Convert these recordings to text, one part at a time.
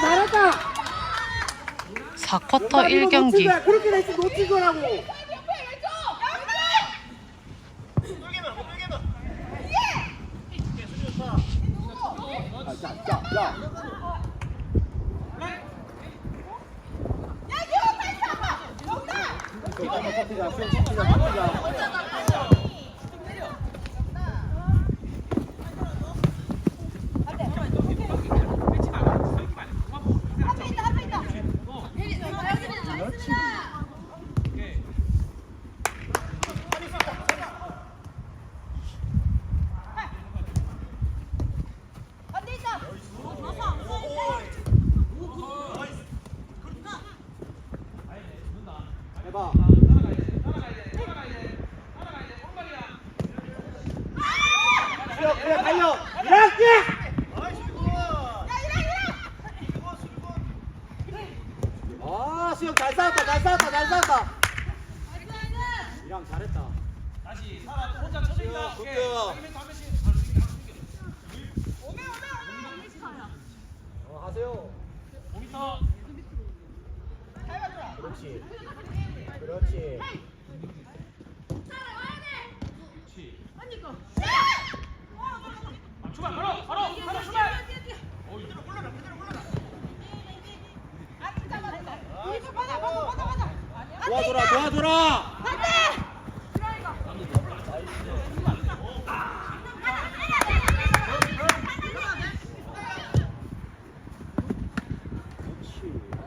잘했다 잘했다 4쿼터 연마, 이거 놓친 1경기. 거야. 그렇게 돼서 놓친 거라고 아, 자, 자, 자. 수영 커피자, 수영 커피자, 커피자. 해봐. 수영, 그래, 달려. 이렇게! 아, 수영 잘 싸웠다, 잘 싸웠다, 잘 싸웠다. 이랑 잘했 다. 다시 살아 혼자. 굿, 오케이. 굿. 자기 멘트 한 번씩. 어, 하세요. 모니터. 그렇지. 그렇지. 아, 출발 바로 바로 바로 출발. 도와줘라, 도와줘라. 그렇지. 아,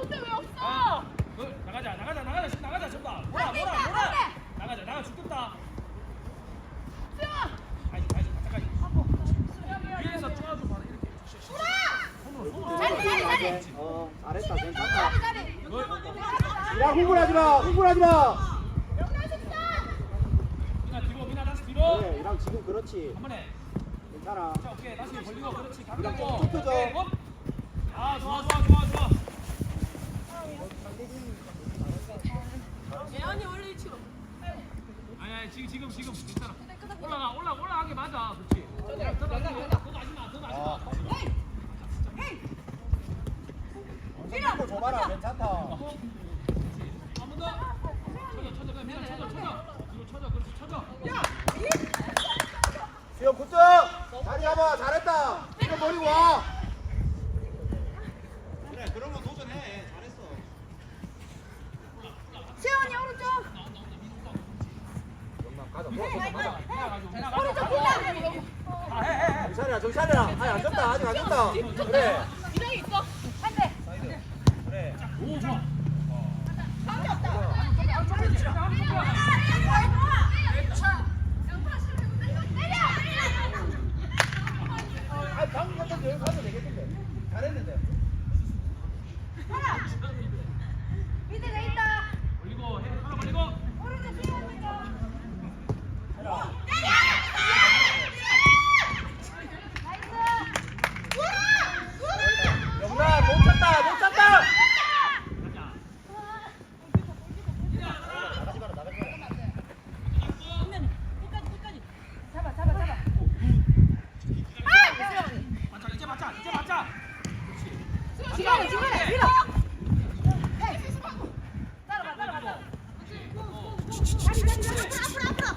잘했네. 아, 그, 나가자 나가자 나가자 지금 나가자 전부 다. 몰아 몰아 몰아. 나가자 나가 죽겠다. 아니 아니 잠깐. 위에서 쪼아줘 봐라 이렇게. 어, 잘했다, 괜찮다. 야, 흥분하지 마, 흥분하지 마. 미나 뒤로 미나 다시 뒤로. 그래, 이랑 지금 그렇지. 한 번에. 괜찮아. 자 오케이 다시 벌리고 그렇지 이랑 가볍고. 좀 좁혀줘. 오케이, 업. 아 좋아 좋아 좋아 좋아. 아니 아니 지금 지금 지금 괜찮아. 올라가 올라 올라가게 맞아. 그렇지. 더 나지 마. 더 나지 마. 더 나지 마. 힘을 줘봐라, 괜찮다. 한 번 더. 쳐져 쳐져 그냥 그냥 쳐져 쳐져. 뒤로 쳐져 그렇지 쳐져. 수영 굿즈! 자리 잡아, 잘했다. 이거 버리고 와. 그래, 그런 거 도전해. 잘했어. 세원이 오른쪽 가자, 가자, 가자. 오른쪽 빈다 아해해 정찬이야, 정찬이야. 아니, 안 졌다, 아직 안 졌다. 그래. 이동이 있어 한대 그래. 오 좋아. 가운데 없다 아, 방금 같은 여기 가도 되겠는데. 잘했는데. 밑에 돼 있다 올리고 해 하나 올리고. 오른쪽 세원 오른쪽 영나, 못 쳤다, 못 쳤다. 잡아 잡아 잡아 맞자 이제 맞자 이제 맞자. 지금 지금 밀어 따라가 따라가 다리 다리 다리 앞으로 앞으로 앞으로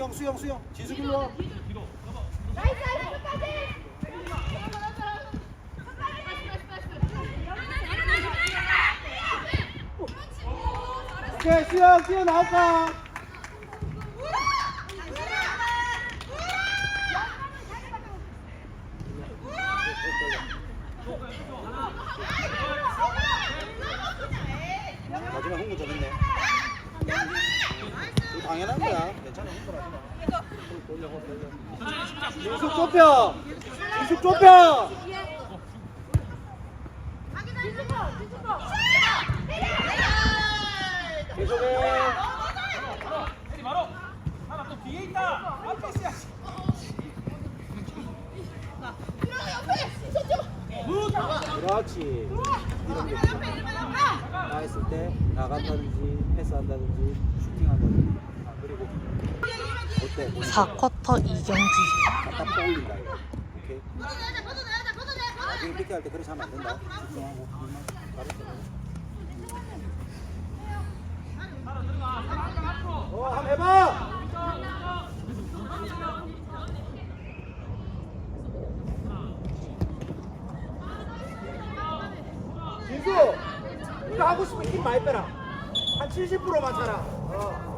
수영, 수영, 수영. 지수 길로. 나이스 나이스 끝까지 오케이, 수영, 수영 나올까? 마지막 흥분 좀 했네. 이거 당연한 거야. 괜찮아, 흥분하지 마. 천천히 숨자. 지숙 좁혀! 지숙 좁혀! 계속해. 바로 에리 바로. 하나 또 뒤에 있다. 앞에 있어야. 그렇지. 이런 게 있구나. 나했을 때 나간다든지 패스한다든지 슈팅한다든지 아, 그리고 어때? 4쿼터 2경기. 갖다 떠올린다 이거 오케이 나중에 삐게 할때 그렇게 하면 안 된다. 집중하고 어 한번 해봐! 진수 이거 하고 싶으면 힘 많이 빼라. 한 70%만 차라. 어.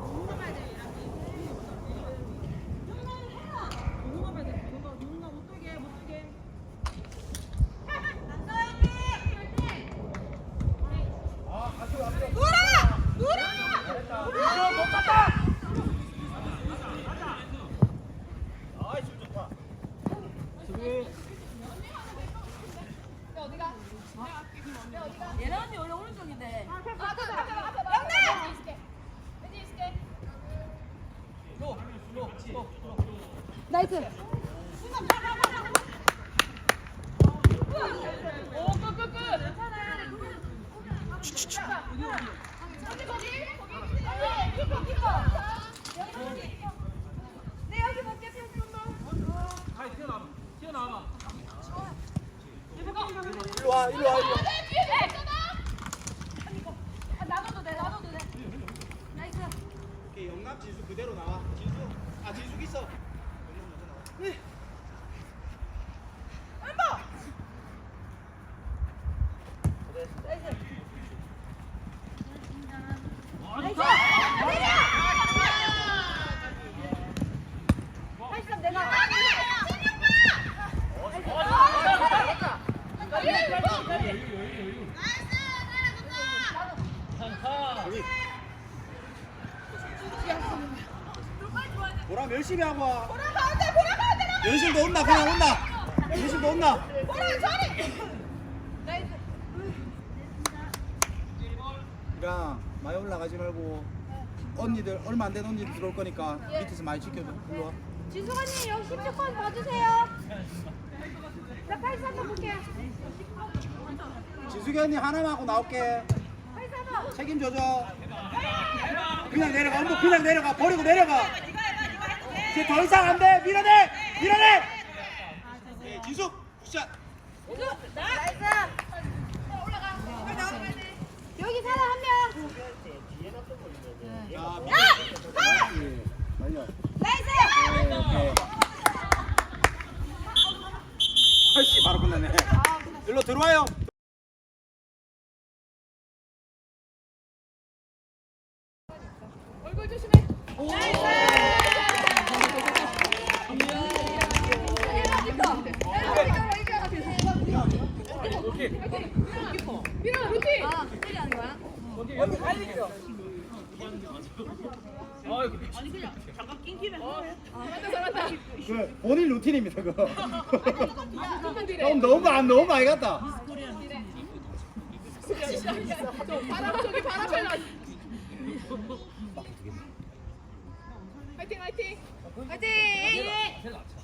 얘네 언니 원래 오른쪽인데. 나이스. 오, 끝, 끝, 끝. 아이 튀어나와 튀어나와 일로 와 일로 와 일로 와 나눠도 돼, 나눠도 돼. 나이스. 영남 진수 그대로 나와. 진수. 아, 진수 있어. 보람 열심히 하고 와. 연실도 온나 그냥 온나. 연실도 온나. 이랑 많이 올라가지 말고 언니들 얼마 안 된 언니들 들어올 거니까 밑에서 많이 지켜줘. 일로 와. 진수관님 여기 10초권 봐주세요. 나 팔스 한번 볼게요. 진숙이 언니 하나만 하고 나올게. 팔스 한번. 책임져줘. 그냥 내려가. 엄마 그냥 내려가. 버리고 내려가. 이제 더 이상 안 돼. 밀어내. 밀어내. 네, 진숙. 굿샷. 나이스. 여기 사람 한 명. 자, 야! 밀어. 말려. 나이스. 네. 아이씨 바로 끝났네. 일로 들어와요. 얼굴 조심해 루티. 아, 루티 하는 거야? 그 본인 루틴입니다 그거. 너무 너무 안 너무 많이 갔다. 바람 저기 바람 펴라. 화이팅 화이팅. 화이팅.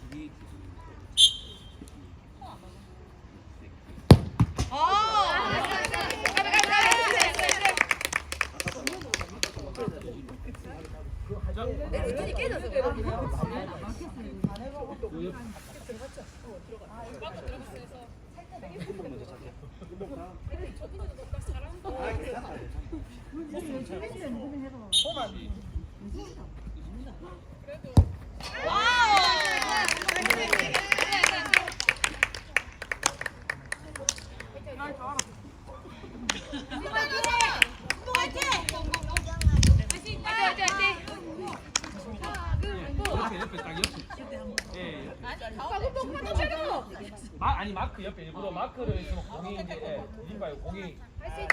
마, 마크 옆에 일부러 마크를 있으면 공이 이제 예, 님 봐요. 공이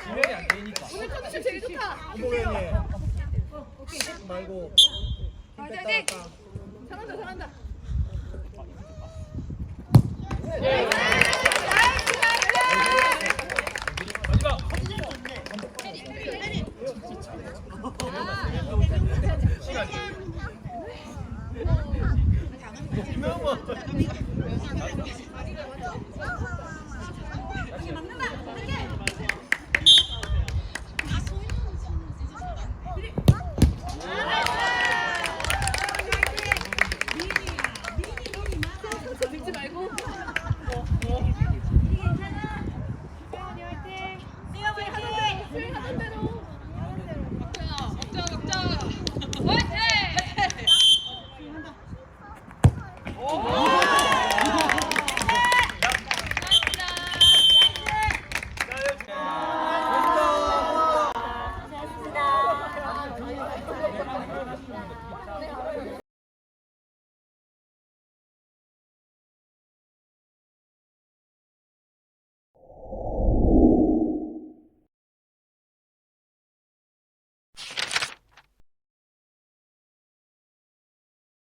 지면이 안 되니까. 오늘 컨디션 제일 좋다. 한복현이. 말고. 화이팅 화이팅. 잘한다 잘한다. 마